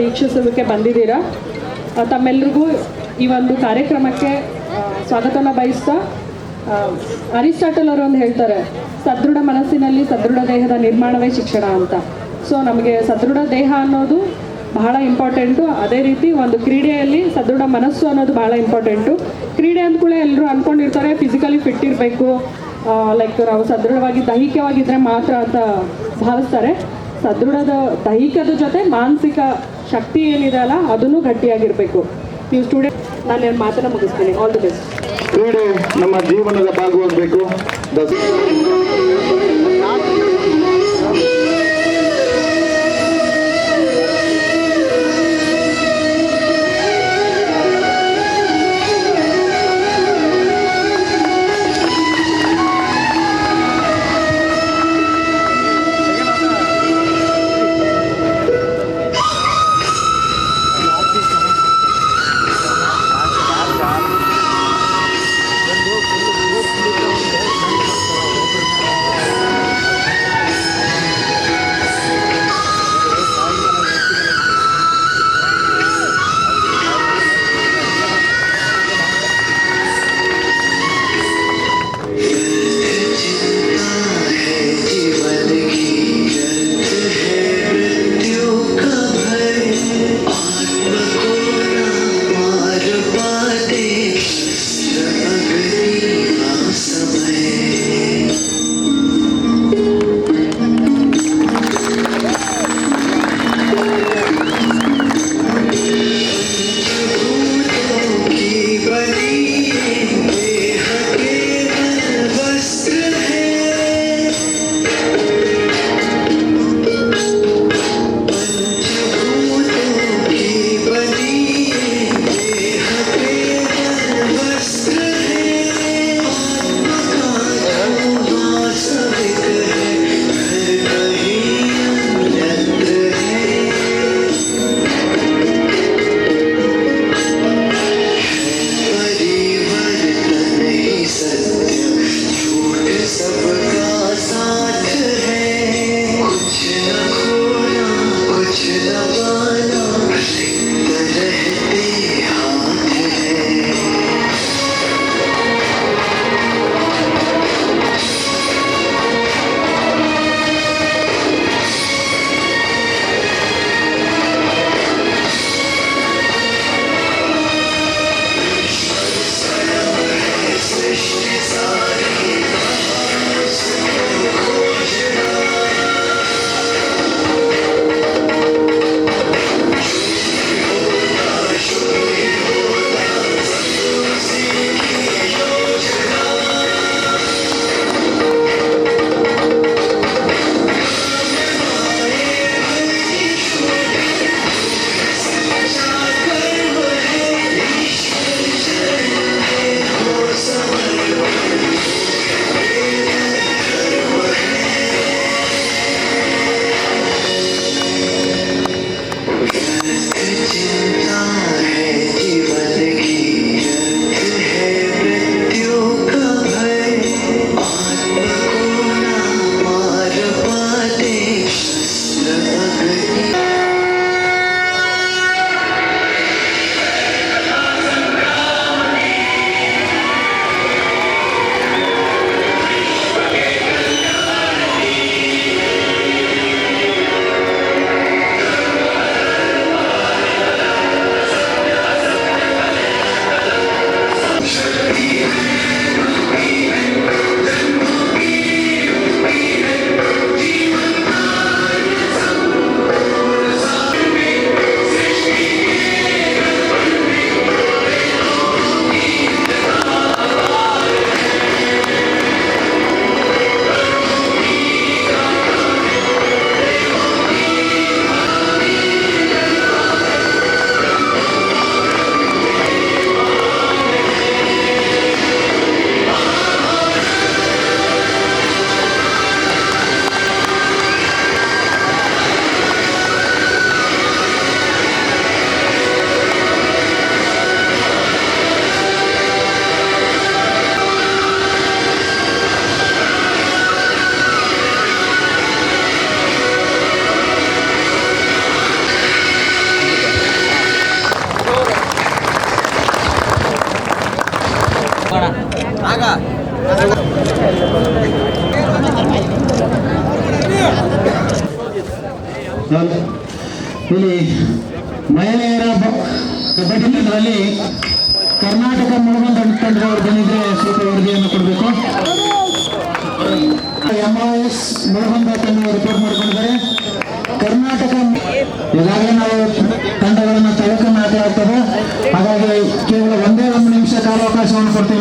ವೀಕ್ಷಿಸೋದಕ್ಕೆ ಬಂದಿದ್ದೀರಾ? ತಮ್ಮೆಲ್ರಿಗೂ ಈ ಒಂದು ಕಾರ್ಯಕ್ರಮಕ್ಕೆ ಸ್ವಾಗತನ ಬಯಸ್ತಾ ಅರಿಸ್ಟಾಟಲ್ ಅವರು ಒಂದು ಹೇಳ್ತಾರೆ, ಸದೃಢ ಮನಸ್ಸಿನಲ್ಲಿ ಸದೃಢ ದೇಹದ ನಿರ್ಮಾಣವೇ ಶಿಕ್ಷಣ ಅಂತ. ಸೊ ನಮಗೆ ಸದೃಢ ದೇಹ ಅನ್ನೋದು ಬಹಳ ಇಂಪಾರ್ಟೆಂಟು ಅದೇ ರೀತಿ ಒಂದು ಕ್ರೀಡೆಯಲ್ಲಿ ಸದೃಢ ಮನಸ್ಸು ಅನ್ನೋದು ಬಹಳ ಇಂಪಾರ್ಟೆಂಟು ಕ್ರೀಡೆ ಅಂದ್ಕೂಳೆ ಎಲ್ಲರೂ ಅಂದ್ಕೊಂಡಿರ್ತಾರೆ ಫಿಸಿಕಲಿ ಫಿಟ್ ಇರಬೇಕು ಲೈಕ್ ನಾವು ಸದೃಢವಾಗಿ ದೈಹಿಕವಾಗಿದ್ದರೆ ಮಾತ್ರ ಅಂತ ಭಾವಿಸ್ತಾರೆ. ಸದೃಢದ ದೈಹಿಕದ ಜೊತೆ ಮಾನಸಿಕ ಶಕ್ತಿ ಏನಿದೆ ಅಲ್ಲ, ಅದನ್ನು ಗಟ್ಟಿಯಾಗಿರಬೇಕು. ನೀವು ಸ್ಟೂಡೆಂಟ್ ನಾನು ಮಾತನ್ನ ಮುಗಿಸ್ತೀನಿ. ಆಲ್ ದಿ ಬೆಸ್ಟ್ ಕ್ರೀಡೆ ನಮ್ಮ ಜೀವನದ ಭಾಗವಾಗಬೇಕು.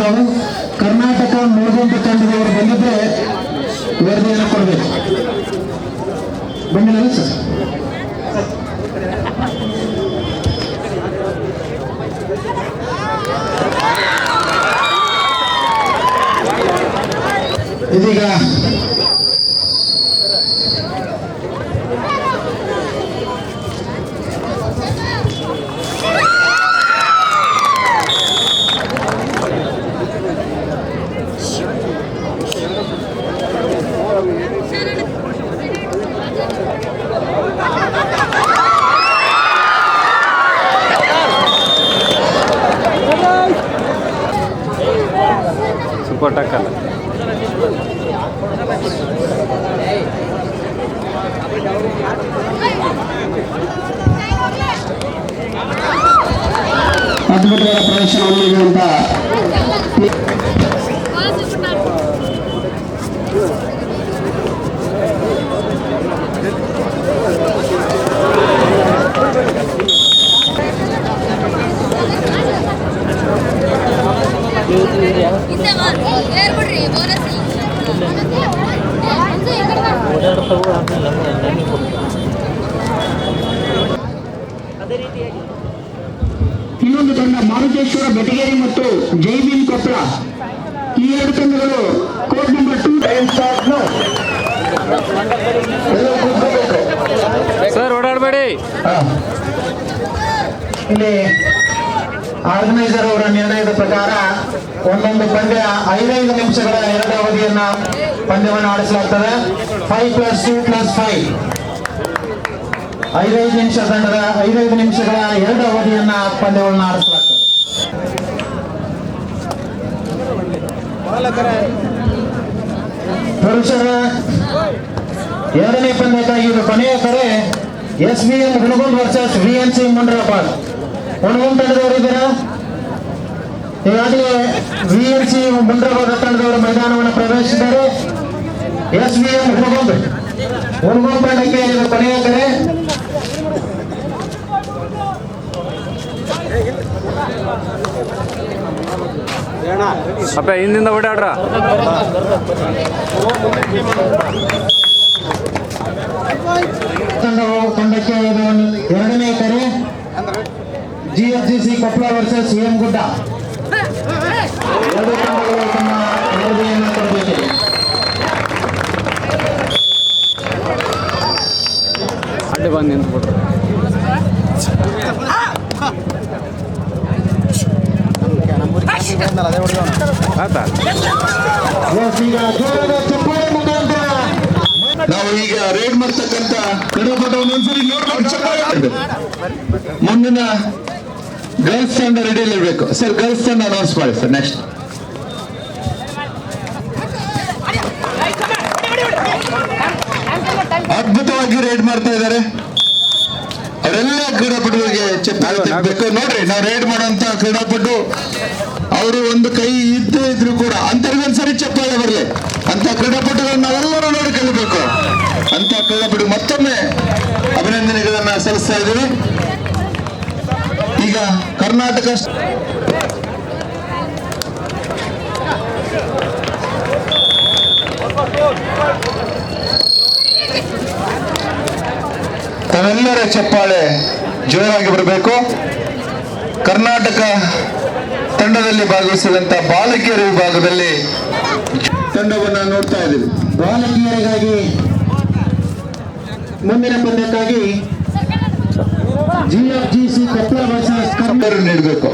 ನಾವು ಕರ್ನಾಟಕ ಮುಳುಗುಂದ ತಂಡದವರು ಬಂದಿದ್ರೆ ವರದಿಯನ್ನು ಕೊಡಬೇಕು. ಬಂದಿಲ್ಲ ಸರ್. कोटा कला ಈ ಎರಡು ತಂಡಗಳು ಕೋರ್ಟ್ ನಂಬರ್ ಟೂ ಸರ್ ಓಡಾಡಬೇಡಿ. ಇಲ್ಲಿ ಆರ್ಗನೈಸರ್ ಅವರ ನಿರ್ಣಯದ ಪ್ರಕಾರ ಒಂದೊಂದು ಪಂದ್ಯ ಐದೈದು ನಿಮಿಷಗಳ ಎರಡು ಅವಧಿಯನ್ನ ಪಂದ್ಯವನ್ನು ಆಡಿಸಲಾಗ್ತದೆ. Five plus two plus five ಐದೈದು ನಿಮಿಷ ತಂಡದ ಐದೈದು ನಿಮಿಷಗಳ ಎರಡು ಅವಧಿಯನ್ನ ಪಂದ್ಯವನ್ನು ಆಡಿಸಲಾಗ್ತದೆ. ಪುರುಷರ, ಎರಡನೇ ಪಂದ್ಯಕ್ಕಾಗಿ ಇದು ಕೊನೆಯ ಕರೆ. S B M Hungund versus V N C Mandrapad Hungund ತಂಡದವರು ಇದ್ದೀರಾ? ಈಗಾಗಲೇ ವಿ ಎನ್ ಸಿ ಮುಂಡ್ರಪಾದ ತಂಡದವರು ಮೈದಾನವನ್ನು ಪ್ರವೇಶಿಸಿದ್ದಾರೆ. S B M Hungund. Hungund ತಂಡಕ್ಕೆ ಇದು ಕೊನೆಯ ಕರೆ. ಅಪ್ಪ ಹಿಂದಿಂದ ಓಡಾಡ್ರ ತಂಡವು ತಂಡಕ್ಕೆ ಇದು ಒಂದು ಎರಡನೇ ಕರೆ G F G C Koppal versus M Gudda ಎರಡು ತಂಡಗಳು ತಮ್ಮ ವರದಿಯನ್ನು ಕೊಡಬೇಕಿದೆ ಅಡ್ಡಿ ಬಂದು ನಿಂತ್ಬಿಟ್ರು ನಾವು ಈಗ ರೇಡ್ ಮಾಡ್ತಕ್ಕಂತ ಮುಂದಿನ ಗರ್ಲ್ಸ್ ತಂಡ ರೆಡಿಯಲ್ಲಿ ಇರಬೇಕು ಸರ್ ಗರ್ಲ್ಸ್ ತಂಡ ಅನೌನ್ಸ್ ಮಾಡಿ ಸರ್ ನೆಕ್ಸ್ಟ್ ಅದ್ಭುತವಾಗಿ ರೇಡ್ ಮಾಡ್ತಾ ಇದ್ದಾರೆ ಅವರೆಲ್ಲ ಕ್ರೀಡಾಪಟುಗಳಿಗೆ ಚಪ್ಪಾಳೆ ನೋಡ್ರಿ ನಾವು ರೇಡ್ ಮಾಡುವಂತ ಕ್ರೀಡಾಪಟು ಅವರು ಒಂದು ಕೈ ಇದ್ದೇ ಇದ್ರು ಕೂಡ ಅಂತರಿಗೊಂದ್ಸರಿ ಚಪ್ಪಾಳೆ ಬರಲಿ. ಅಂತ ಕ್ರೀಡಾಪಟುಗಳನ್ನ ನಾವೆಲ್ಲರೂ ನೋಡಿ ಕಲಿಬೇಕು ಅಂತ ಕ್ರೀಡಾಪಟು ಮತ್ತೊಮ್ಮೆ ಅಭಿನಂದನೆಗಳನ್ನ ಸಲ್ಲಿಸ್ತಾ ಇದ್ದೀವಿ. ಈಗ ಕರ್ನಾಟಕ ತಾವೆಲ್ಲರ ಚಪ್ಪಾಳೆ ಜೋರಾಗಿ ಬರಬೇಕು. ಕರ್ನಾಟಕ ತಂಡದಲ್ಲಿ ಭಾಗವಹಿಸಿದಂತ ಬಾಲಕಿಯರ ವಿಭಾಗದಲ್ಲಿ ತಂಡವನ್ನ ನೋಡ್ತಾ ಇದ್ದೀವಿ. ಬಾಲಕಿಯರಿಗಾಗಿ ಮುಂದಿನ ಪಂದ್ಯಕ್ಕಾಗಿ G G C Koppal Karnataka ನೀಡಬೇಕು.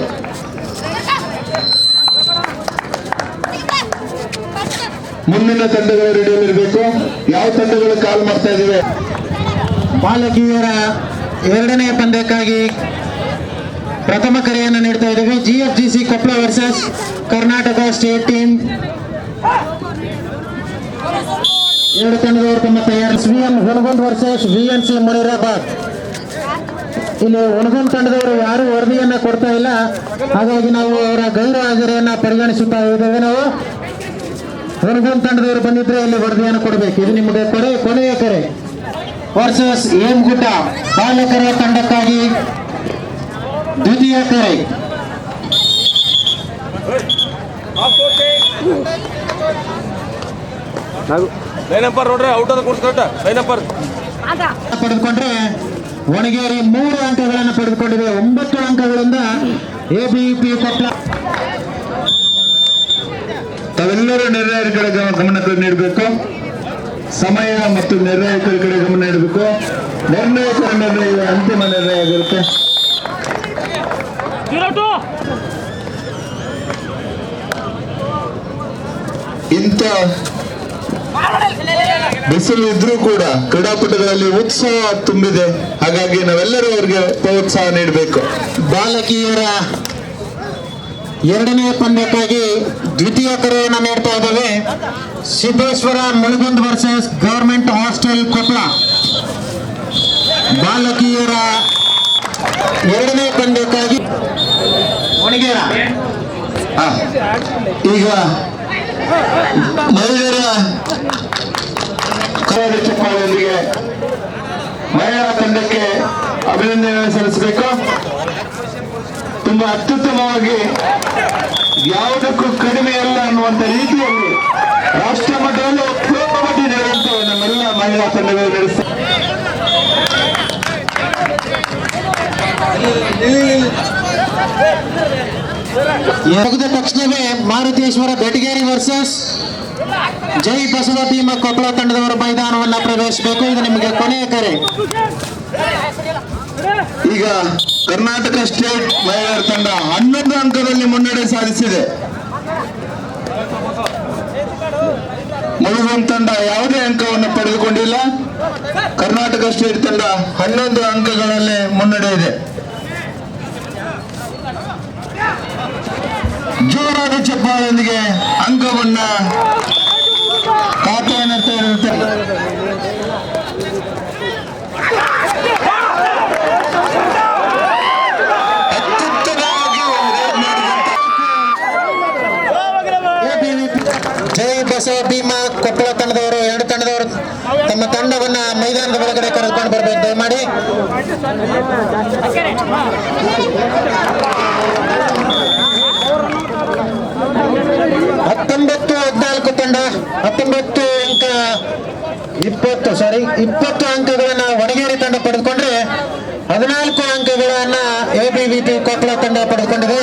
ಮುಂದಿನ ತಂಡಗಳು ರೆಡಿಯಲ್ಲಿರಬೇಕು. ಯಾವ ತಂಡಗಳು ಕಾಲ್ ಮಾಡ್ತಾ ಇದ್ದೀವಿ? ಬಾಲಕಿಯರ ಎರಡನೇ ಪಂದ್ಯಕ್ಕಾಗಿ ಪ್ರಥಮ ಕರೆಯನ್ನು ನೀಡ್ತಾ ಇದ್ದೀವಿ. G F G C Koppal versus Karnataka state team ಎರಡು ತಂಡದವರು ತಮ್ಮ ತಯಾರು V N Hungund versus V N C Munirabad ಇಲ್ಲಿ ಹುಣಗುಂದ್ ತಂಡದವರು ಯಾರು ವರದಿಯನ್ನ ಕೊಡ್ತಾ ಇಲ್ಲ. ಹಾಗಾಗಿ ನಾವು ಅವರ ಗೈರು ಹಾಜರಿಯನ್ನ ಪರಿಗಣಿಸುತ್ತಾ ಇದ್ದೇವೆ ನಾವು. ಹುಣಗುಂದ್ ತಂಡದವರು ಬಂದಿದ್ರೆ ಇಲ್ಲಿ ವರದಿಯನ್ನು ಕೊಡಬೇಕು. ಇದು ನಿಮಗೆ ಕೊನೆ ಕೊನೆಯ ಕರೆ. ವರ್ಸಸ್ ಏಮ್ ಗುಡ್ಡ ಬಾಲಕರ ತಂಡಕ್ಕಾಗಿ ದ್ವಿತೀಯ ಕರೆ. ಲೈನಪ್ಪರ್ ನೋಡ್ರಿ ಔಟ್ ಅದ ಕೊಡ್ಸ್ಕೊಟ್ಟ ಲೈನಪ್ಪರ್ ಪಡೆದುಕೊಂಡ್ರೆ ಒಣಗೇರಿ ಮೂರು ಅಂಕಗಳನ್ನು ಪಡೆದುಕೊಂಡಿದೆ. ಒಂಬತ್ತು ಅಂಕಗಳಿಂದ ಎಬಿಪಿ ಕಪ್ಲ ತಾವೆಲ್ಲರೂ ನಿರ್ಣಾಯಕರ ಕಡೆ ಗಮ- ಗಮನ ನೀಡಬೇಕು. ಸಮಯ ಮತ್ತು ನಿರ್ಣಾಯಕರ ಕಡೆ ಗಮನ ನೀಡಬೇಕು. ನಿರ್ಣಾಯಕರ ನಿರ್ಣಯ ಅಂತಿಮ ನಿರ್ಣಯ ಆಗಿರುತ್ತೆ. ಇಂಥ ಬಿಸಿಲು ಇದ್ರೂ ಕೂಡ ಕ್ರೀಡಾಪಟುಗಳಲ್ಲಿ ಉತ್ಸಾಹ ತುಂಬಿದೆ. ಹಾಗಾಗಿ ನಾವೆಲ್ಲರೂ ಅವರಿಗೆ ಪ್ರೋತ್ಸಾಹ ನೀಡಬೇಕು. ಬಾಲಕಿಯರ ಎರಡನೇ ಪಂದ್ಯಕ್ಕಾಗಿ ದ್ವಿತೀಯ ಕರೆಯನ್ನು ನೀಡ್ತಾ ಇದ್ದೇವೆ. Siddeshwara Mulgund versus government hostel Koppal ಬಾಲಕಿಯರ ಎರಡನೇ ಪಂದ್ಯಕ್ಕಾಗಿ. ಈಗ ಮಹಿಳೆಯರ ಚಪ್ಪಾಳೆಯೊಂದಿಗೆ ಮಹಿಳಾ ತಂಡಕ್ಕೆ ಅಭಿನಂದನೆ ಸಲ್ಲಿಸಬೇಕು. ತುಂಬಾ ಅತ್ಯುತ್ತಮವಾಗಿ ಯಾವುದಕ್ಕೂ ಕಡಿಮೆ ಇಲ್ಲ ಅನ್ನುವಂಥ ರೀತಿಯಲ್ಲಿ ರಾಷ್ಟ್ರ ಮಟ್ಟದಲ್ಲಿ ಪ್ರಮಟ್ಟಿ ನಡೆದಂತೆ ನಮ್ಮೆಲ್ಲ ಮಹಿಳಾ ತಂಡಗಳು ನಡೆಸ್ತಾರೆ ಮುಗಿದ ತಕ್ಷಣವೇ ಮಾರುತೇಶ್ವರ ಬೆಟಗೇರಿ ವರ್ಸಸ್ ಜೈ ಬಸವ ಭೀಮ ಕೊಪ್ಪಳ ತಂಡದವರ ಮೈದಾನವನ್ನ ಪ್ರವೇಶಿಸಬೇಕು. ಇದು ನಿಮಗೆ ಕೊನೆಯ ಕರೆ. ಈಗ ಕರ್ನಾಟಕ ಸ್ಟೇಟ್ ಮಹಿಳೆಯರ ತಂಡ ಹನ್ನೊಂದು ಅಂಕದಲ್ಲಿ ಮುನ್ನಡೆ ಸಾಧಿಸಿದೆ. ಮುಳುಗುಂ ತಂಡ ಯಾವುದೇ ಅಂಕವನ್ನು ಪಡೆದುಕೊಂಡಿಲ್ಲ. ಕರ್ನಾಟಕ ಸ್ಟೇಟ್ ತಂಡ ಹನ್ನೊಂದು ಅಂಕಗಳಲ್ಲಿ ಮುನ್ನಡೆ ಇದೆ. ಜೋರಾದ ಚಪ್ಪಾಳೊಂದಿಗೆ ಅಂಕವನ್ನ ಖಾತೆಯನ್ನು ಜೈ ಬಸವ ಭೀಮಾ, ಕೊಪ್ಪಳ ತಂಡದವರು, ಎರಡು ತಂಡದವರು ತಮ್ಮ ತಂಡವನ್ನ ಮೈದಾನದ ಒಳಗಡೆ ಕರೆದುಕೊಂಡು ಬರಬೇಕು. ದಯಮಾಡಿ. ಹತ್ತೊಂಬತ್ತು ಹದಿನಾಲ್ಕು ತಂಡ, ಹತ್ತೊಂಬತ್ತು ಅಂಕ ಇಪ್ಪತ್ತು ಸಾರಿ ಇಪ್ಪತ್ತು ಅಂಕಗಳನ್ನ ವಡಗೇರಿ ತಂಡ ಪಡೆದುಕೊಂಡ್ರೆ ಹದಿನಾಲ್ಕು ಅಂಕಗಳನ್ನ A B V P Koppal ತಂಡ ಪಡೆದುಕೊಂಡಿದೆ.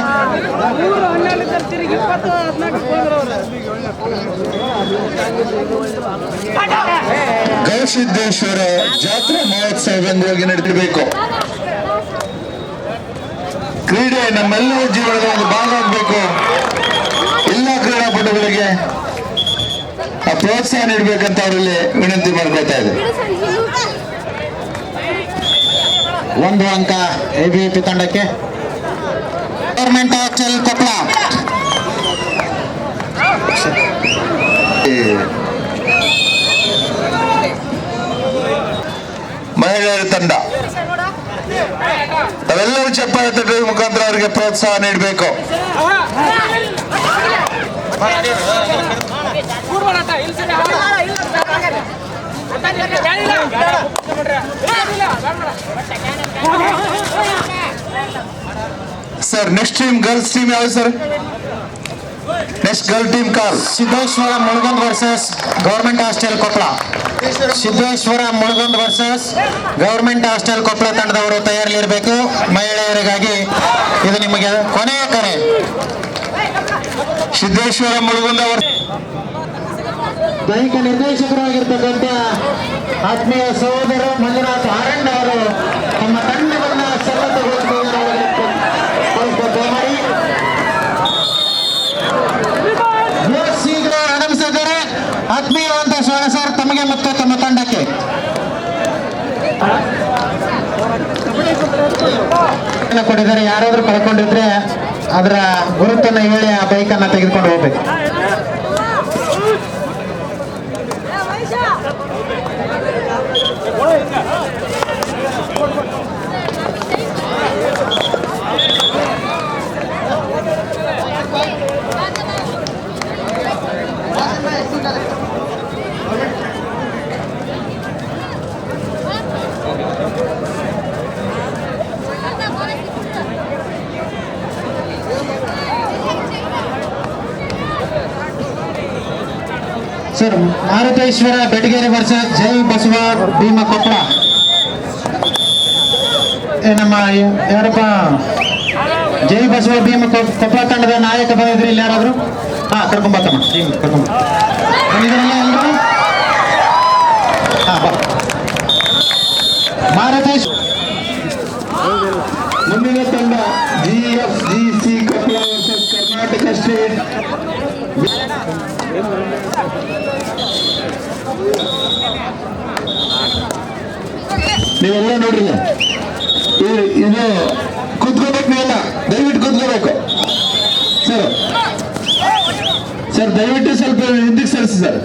ಗವಿಸಿದ್ದೇಶ್ವರ ಜಾತ್ರೆ ಮಹೋತ್ಸವ ಎಂಬುವಾಗಿ ನಡೆದಿರಬೇಕು ಕ್ರೀಡೆ ನಮ್ಮೆಲ್ಲರ ಜೀವನದ ಒಂದು ಭಾಗ ಆಗಬೇಕು ಎಲ್ಲ ಕ್ರೀಡಾಪಟುಗಳಿಗೆ ಪ್ರೋತ್ಸಾಹ ನೀಡಬೇಕಂತ ಅವರಲ್ಲಿ ವಿನಂತಿ ಮಾಡ್ಕೊಳ್ತಾ ಇದೆ ಒಂದು ಅಂಕ ಎ ಬಿ ಪಿ ತಂಡಕ್ಕೆ. ಗವರ್ಮೆಂಟ್ ಚಲ್ ಕೊಪ್ಪಳ. ಮಹಿಳೆಯರ ತಂಡ. ನಾವೆಲ್ಲರೂ ಚಪ್ಪಾಳೆ ತಟ್ಟುವ ಮುಖಾಂತರ ಅವರಿಗೆ ಪ್ರೋತ್ಸಾಹ ನೀಡಬೇಕು. Sir next team girls team ಯಾವ್ದು sir next girl team call Siddeshwara Mulgund versus government hostel Koppal. Siddeshwara Mulgund versus government hostel Koppal ತಂಡದವರು ತಯಾರಿಲಿರಬೇಕು ಮಹಿಳೆಯರಿಗಾಗಿ ಇದು ನಿಮಗೆ ಕೊನೆಯ ಕರೆ. ಸಿದ್ದೇಶ್ವರ ಮುಳಗುಂದ ದೈಹಿಕ ನಿರ್ದೇಶಕರಾಗಿರ್ತಕ್ಕಂಥ ಆತ್ಮೀಯ ಸಹೋದರ ಮಂಜುನಾಥ್ ಆರಣ್ಯ ಅವರು ತಮ್ಮ ತಂಡವನ್ನ ಸನ್ನದ್ಧಗೊಳಿಸಿದ್ದಾರೆ ಮಾಡಿ ಎಸ್, ಈಗ ಆರಂಭಿಸಿದ್ದಾರೆ ಆತ್ಮೀಯವಂತ ಸ್ವರ್ಣ ಸರ್ ತಮಗೆ ಮತ್ತು ತಮ್ಮ ತಂಡಕ್ಕೆ. ಕೊಟ್ಟಿದ್ದಾರೆ? ಯಾರಾದ್ರೂ ಕಳ್ಕೊಂಡಿದ್ರೆ ಅದರ ಗುರುತನ್ನ ಹೇಳಿ ಆ ಬೈಕನ್ನ ತೆಗೆದುಕೊಂಡು ಹೋಗ್ಬೇಕು. ಸರ್, ಮಾರುತೇಶ್ವರ ಬೆಟಗೇರಿ ವರ್ಷ, ಜೈ ಬಸವ, ಭೀಮ ಕೊಪ್ಪಳ. ನಮ್ಮ ಯಾರಪ್ಪ? ಜೈ ಬಸವ, ಭೀಮ ಕೊಪ್ಪಳ ತಂಡದ ನಾಯಕ ಬಂದಿದ್ರಿ ಇಲ್ಲಿ ಯಾರಾದ್ರು? ಹಾ, ಕರ್ಕೊಂಬತ್ತಮ್ಮ. ಕರ್ಕೊಂಬ ಮಾರುತೇಶ್ ಮುಂದಿನ ತಂಡ G F G C Koppal versus Karnataka state. ನೀವೆಲ್ಲ ನೋಡ್ರಿ. ಇದು- ಕುತ್ಕೋಬೇಕು ನೀವೆಲ್ಲ. ದಯವಿಟ್ಟು ಕುತ್ಕೋಬೇಕು. ಸರ್. ಸರ್, ದಯವಿಟ್ಟು ಸ್ವಲ್ಪ ಹಿಂದಕ್ಕೆ ಸರಿಸಿ, ಸರ್.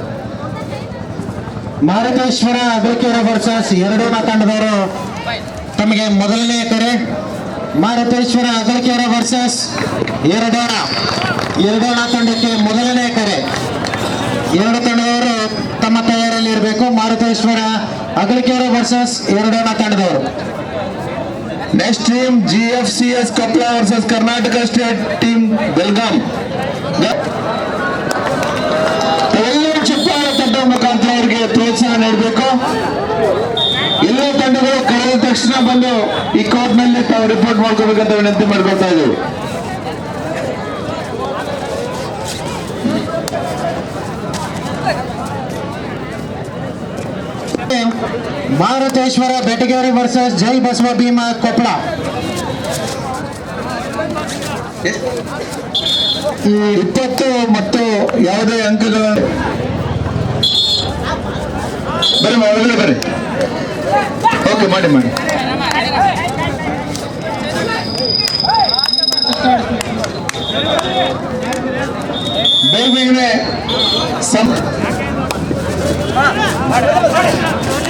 ಮಾರುತೇಶ್ವರ ಅಗಲಕೇರ ವರ್ಸಸ್ ಎರಡೂ ತಂಡದವರು ತಮಗೆ ಮೊದಲನೇ ಕರೆ. ಮಾರುತೇಶ್ವರ ಅಗಲಕೇರ ವರ್ಸಸ್ ಎರಡೋಣ ಎರಡೋಣ ತಂಡಕ್ಕೆ ಮೊದಲನೇ ಕರೆ. ಎರಡು ತಂಡದವರು ತಮ್ಮ ತಯಾರಿಯಲ್ಲಿ ಇರಬೇಕು. ಮಾರುತೇಶ್ವರ, ಅಗಲಕೇರ ವರ್ಸಸ್ ಎರಡೋಣ ತಂಡದವರು. Next team G F C S Koppal versus Karnataka state team Belgaum ಎಲ್ಲರೂ ಚಪ್ಪಾಳೆ ತಟ್ಟ ಮುಖಾಂತರ ಅವರಿಗೆ ಪ್ರೋತ್ಸಾಹ ನೀಡಬೇಕು. ಎಲ್ಲ ತಂಡಗಳು ಕಳೆದ ತಕ್ಷಣ ಬಂದು ಈ ಕೋರ್ಟ್ನಲ್ಲಿ ತಾವು ರಿಪೋರ್ಟ್ ಮಾಡ್ಕೋಬೇಕಂತ ವಿನಂತಿ ಮಾಡ್ಕೊಳ್ತಾ ಇದ್ದೀವಿ. ಮಾರುತೇಶ್ವರ ಬೆಟಗೇರಿ ವರ್ಸಸ್ ಜೈ ಬಸವ ಭೀಮ ಕೊಪ್ಪಳ. ಈ ಇಪ್ಪತ್ತು ಮತ್ತು ಯಾವುದೇ ಅಂಕಗಳ ಬರ್ರಿ ಮಾ, ಒಳಗಡೆ ಬರ್ರಿ ಓಕೆ ಮಾಡಿ ಮಾಡಿ. ಬೇಗ ಬೇಗನೆ ಸಂ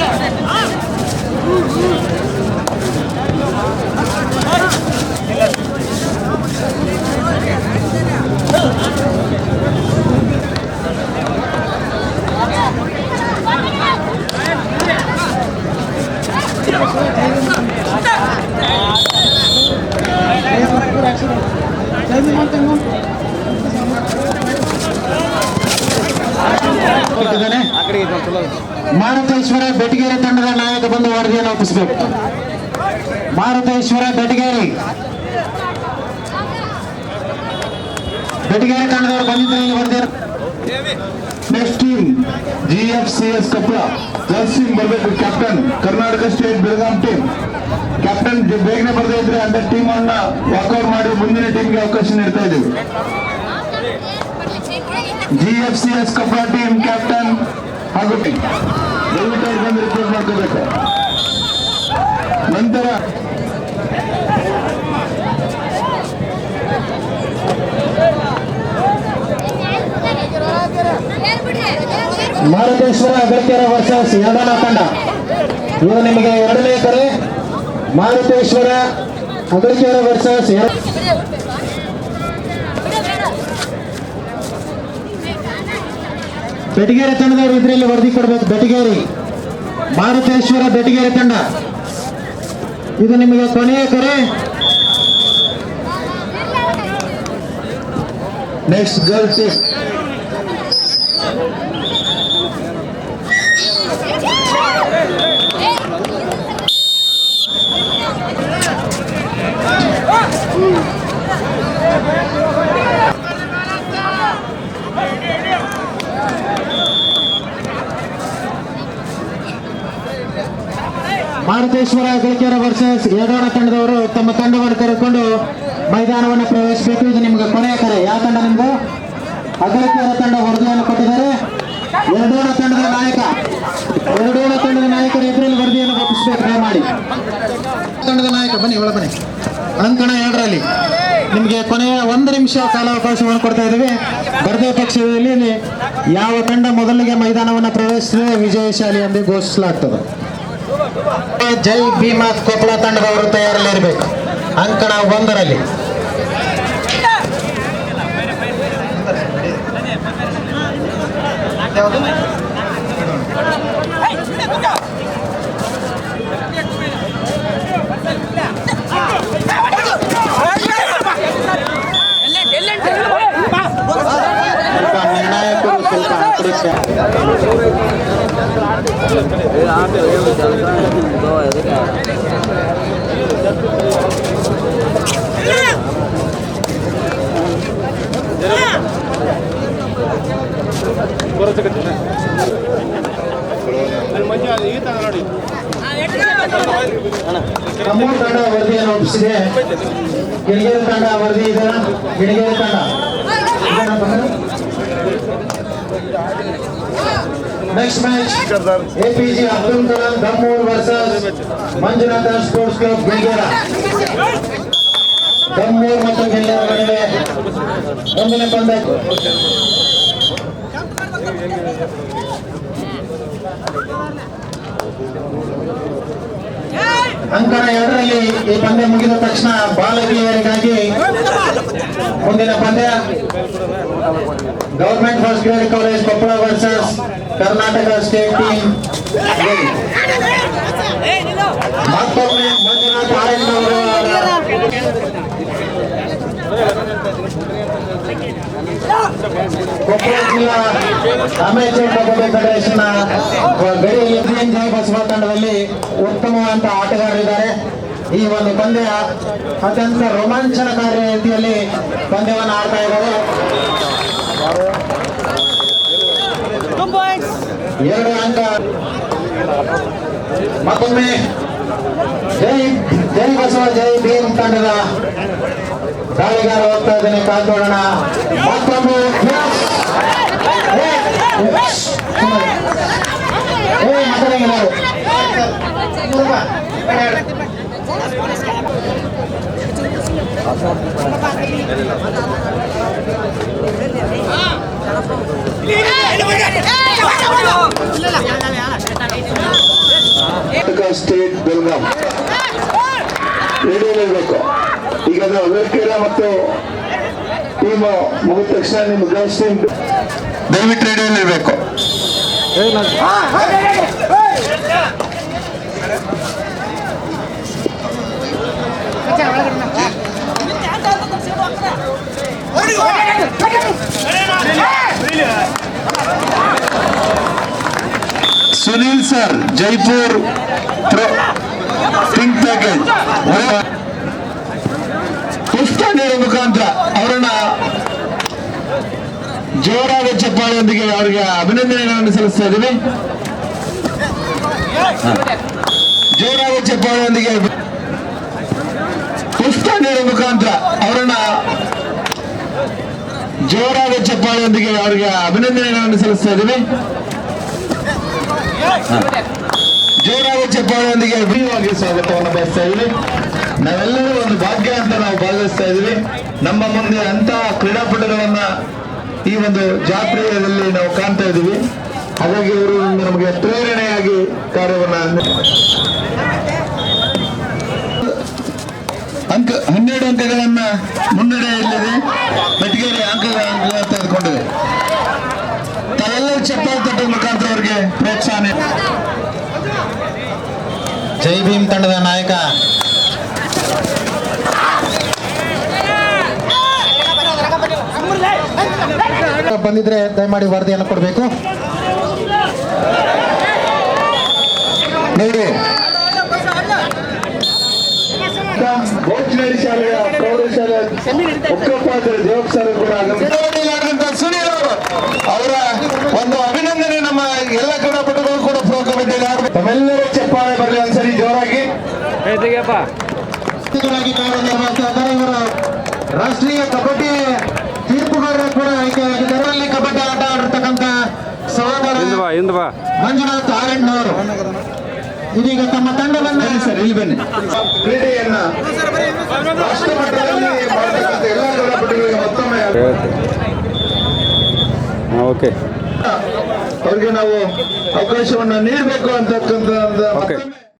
レディー、ワンテンホン。ಮಾರುತೇಶ್ವರ ಬೆಟಗೇರಿ ತಂಡದ ನಾಯಕ ಬಂದು ವರದಿಯನ್ನು ಒಪ್ಪಿಸಬೇಕು. ಮಾರುತೇಶ್ವರ ಬೆಟಗೇರಿ. ಬೆಟಗೇರಿ ತಂಡದವರು ಬಂದಿದ್ದರೆ ಇಲ್ಲಿ ವರದಿ next team G F C S jersey ಬರಬೇಕು. Captain Karnataka state Belgaum team captain ಬೇಗನೆ ಬರದೇ ಇದ್ರೆ ಅಂತ ಟೀಮ್ ಅನ್ನ ವಾಕೌಟ್ ಮಾಡಿ ಮುಂದಿನ ಟೀಮ್ಗೆ ಅವಕಾಶ ನೀಡ್ತಾ ಇದ್ದೀವಿ. G F C S Koppal team captain ಮಾಡ್ಕೋಬೇಕು. ನಂತರ ಮಾರುತೇಶ್ವರ ಅಗತ್ಯರ ವರ್ಸಸ್ ಎರಡನೇ ತಂಡ. ಇವರು ನಿಮಗೆ ಎರಡನೇ ಕರೆ. ಮಾರುತೇಶ್ವರ ಅಗತ್ಯರ ವರ್ಸಸ್ ಎರಡು ಬೆಟಗೇರಿ ತಂಡದವರು ಇದರಲ್ಲಿ ವರದಿ ಕೊಡಬೇಕು. ಬೆಟಗೇರಿ, ಮಾರುತೇಶ್ವರ ಬೆಟಗೇರಿ ತಂಡ. ಇದು ನಿಮಗೆ ಕೊನೆಯ ಕರೆ. Next girl team Maruteshwara Galikere versus Yadona ತಂಡದವರು ತಮ್ಮ ತಂಡವನ್ನು ಕರೆದುಕೊಂಡು ಮೈದಾನವನ್ನು ಪ್ರವೇಶಿಸಬೇಕು. ಇದು ನಿಮ್ಗೆ ಕೊನೆಯ ಕರೆ. ಯಾವ ತಂಡ ನಿಮ್ದು? ಅಗಲಿಕೆಯರ ತಂಡ ವರದಿಯನ್ನು ಕೊಟ್ಟಿದ್ದಾರೆ. ಎರಡೋಣ ತಂಡದ ನಾಯಕ. ಎರಡೋಣ ತಂಡದ ನಾಯಕರು ಎದುರಲ್ಲಿ ವರದಿಯನ್ನು ಒಪ್ಪಿಸಬೇಕು ದಯಮಾಡಿ. ತಂಡದ ನಾಯಕ, ಬನ್ನಿ, ಒಳ ಬನ್ನಿ. ಅಂಕಣ ಎರಡರಲ್ಲಿ ನಿಮಗೆ ಕೊನೆಯ ಒಂದು ನಿಮಿಷ ಕಾಲಾವಕಾಶವನ್ನು ಕೊಡ್ತಾ ಇದ್ದೀವಿ. ಬರದೆ ಪಕ್ಷದಲ್ಲಿ ಯಾವ ತಂಡ ಮೊದಲಿಗೆ ಮೈದಾನವನ್ನು ಪ್ರವೇಶಿಸಿದ್ರೆ ವಿಜಯಶಾಲಿ ಎಂದು ಘೋಷಿಸಲಾಗ್ತದೆ. ಜೈ ಭೀಮಾ ಕೊಪ್ಪಳ ತಂಡದವರು ತಯಾರಲ್ಲಿರಬೇಕು. ಅಂಕಣ ಒಂದರಲ್ಲಿ. ಸ್ವಲ್ಪ ನಮ್ಮೂರು ತಂಡ ವರದಿಯನ್ನು ಒಪ್ಪಿಸಿದೆ ಗಿಣಿಗೇರಿ ತಂಡ ವರದಿ ಇದೆ ಗಿಣಿಗೇರಿ ತಂಡ. Next match A P J Abdul Kalam Dammur versus Manjunatha sports club Ginigera Dammur ಮತ್ತು ಗಿಣಿಗೇರ ನಡುವೆ ಮುಂದಿನ ಪಂದ್ಯ. ಅಂಕಣ ಎರಡರಲ್ಲಿ ಈ ಪಂದ್ಯ ಮುಗಿದ ತಕ್ಷಣ ಬಾಲಕಿಯರಿಗಾಗಿ ಮುಂದಿನ ಪಂದ್ಯ. Government first grade college Koppal versus Karnataka state team ಮತ್ತೊಮ್ಮೆ ಮಂಜುನಾಥ್ ಅವರು ಕೊಪ್ಪಳ ಜಿಲ್ಲಾ ಅಮೇಚೂರ್ ಕಬಡ್ಡಿ ಫೆಡರೇಷನ್ ಗಡಿಯಲ್ಲಿ ಜೈ ಬಸವ ತಂಡದಲ್ಲಿ ಉತ್ತಮವಾದಂತ ಆಟಗಾರರಿದ್ದಾರೆ. ಈ ಒಂದು ಪಂದ್ಯ ಅತ್ಯಂತ ರೋಮಾಂಚನಕಾರಿ ರೀತಿಯಲ್ಲಿ ಪಂದ್ಯವನ್ನು ಆಡ್ತಾ ಇದ್ದಾರೆ. ಎರಡು ಅಂಕ. ಮತ್ತೊಮ್ಮೆ ಜೈ ಜೈ ಬಸವ, ಜೈ ಭೀಮ್ ತಂಡದ ದಾಳಿಗಾರ ಹೋಗ್ತಾ ಇದ್ದಾನೆ ಕಾತೋಡೋಣ ಮತ್ತೊಮ್ಮೆ yes! ಏ, yes! ಏ, ಮಾತಾಡಂಗಿಲ್ಲ ಅವ್ರು. ಸ್ವಲ್ಪ, ಕಡೆ ಹೇಳು. ಕರ್ನಾಟಕ ಸ್ಟೇಟ್ ಬೆಲ್ಗಾಂ ರೇಡಿಯೋಲಿರ್ಬೇಕು ಈಗ ಅದು ಮತ್ತು ಟೀಮ್ ಮುಗಿದ ತಕ್ಷಣ ನಿಮ್ಮ ಗರ್ಲ್ಸ್ ಟೀಮ್ ದಯವಿಟ್ಟು ರೇಡಿಯೋಲಿರ್ಬೇಕು Sunil sir, Jaipur pro pink package ಪುಸ್ತಕಗಳ ಮುಖಾಂತರ ಅವರನ್ನ ಜೋರಾದ ಚಪ್ಪಾಳೆಯೊಂದಿಗೆ ಅವರಿಗೆ ಅಭಿನಂದನೆಗಳನ್ನು ಸಲ್ಲಿಸ್ತಾ ಇದ್ದೀವಿ. ಜೋರಾದ ಚಪ್ಪಾಳೆಯೊಂದಿಗೆ ಪುಸ್ತಕಗಳ ಮುಖಾಂತರ ಅವರನ್ನ ಜೋರಾದ ಚಪ್ಪಾಳೆಯೊಂದಿಗೆ ಅವರಿಗೆ ಅಭಿನಂದನೆಗಳನ್ನು ಸಲ್ಲಿಸ್ತಾ ಇದ್ದೀವಿ. ಜೋರಾದ ಚಪ್ಪಾಳೆಯೊಂದಿಗೆ ಅಭಿನಯವಾಗಿ ಸ್ವಾಗತವನ್ನು ಬಯಸ್ತಾ ಇದ್ದೀವಿ. ನಾವೆಲ್ಲರೂ ಒಂದು ಭಾಗ್ಯ ಅಂತ ನಾವು ಭಾವಿಸ್ತಾ ಇದೀವಿ ನಮ್ಮ ಮುಂದೆ ಅಂತ ಕ್ರೀಡಾಪಟುಗಳನ್ನ ಈ ಒಂದು ಜಾತ್ರೆಯಲ್ಲಿ ನಾವು ಕಾಣ್ತಾ ಇದ್ದೀವಿ. ಹಾಗಾಗಿ ಇವರು ನಮಗೆ ಪ್ರೇರಣೆಯಾಗಿ ಕಾರ್ಯವನ್ನ ಅಂಕ, ಹನ್ನೆರಡು ಅಂಕಗಳನ್ನ ಮುನ್ನಡೆಯಲ್ಲಿದೆ ಬೆಟಗೇರಿ ಅಂಕಗಳ ಅಂಕ ತೆಗೆದುಕೊಂಡಿದೆ. ತಾವೆಲ್ಲರೂ ಚಪ್ಪಾಳೆ ತಟ್ಟುವ ಮುಖಾಂತರ ಅವರಿಗೆ ಪ್ರೋತ್ಸಾಹ ಜೈ ಭೀಮ್ ತಂಡದ ನಾಯಕ. ಬಂದಿದ್ರೆ ದಯಮಾಡಿ ವರದಿಯನ್ನು ಕೊಡಬೇಕು. ನೋಡಿ ಬೋಚನಹಳ್ಳಿ ಶಾಲೆಯ ಪ್ರೌಢಶಾಲೆ ಮುಖ್ಯೋಪಾಧ್ಯಾಯ ಸರ್ ಕೂಡ ಸುನೀಲ್ ಅವರು ಅವರ ಒಂದು ಅಭಿನಂದನೆ ನಮ್ಮ ಎಲ್ಲ ಕ್ರೀಡಾಪಟುಗಳು ಕೂಡ ಪ್ರೋ ಕಬಡ್ಡಿ ಆಡ್ಬೇಕು ತಮ್ಮೆಲ್ಲರೂ ಚಪ್ಪಾಳೆ ಬರಲಿ ಒಂದ್ಸರಿ ಜೋರಾಗಿ. ರಾಷ್ಟ್ರೀಯ ಕಬಡ್ಡಿ ಕೂಡ ಆಯ್ಕೆಯಾಗಿದ್ದಾರೆ ಕಬಡ್ಡಿ ಆಟ ಆಡಿರ್ತಕ್ಕಂಥ ಸಹೋದರ ಮಂಜುನಾಥ್ ಆರೆಂಡ್ನವರು ಇದೀಗ ತಮ್ಮ ತಂಡವನ್ನ ಸರ್ ಇಲ್ಲಿ ಬನ್ನಿ. ಕ್ರೀಡೆಯನ್ನ ರಾಷ್ಟ್ರ ಮಟ್ಟದಲ್ಲಿ ಮಾಡತಕ್ಕಂಥ ಎಲ್ಲ ಕ್ರೀಡಾಪಟುಗಳಿಗೆ ಮತ್ತೊಮ್ಮೆ ಹಾಂ ಓಕೆ. ಅವ್ರಿಗೆ ನಾವು ಅವಕಾಶವನ್ನ ನೀಡಬೇಕು ಅಂತಕ್ಕಂಥ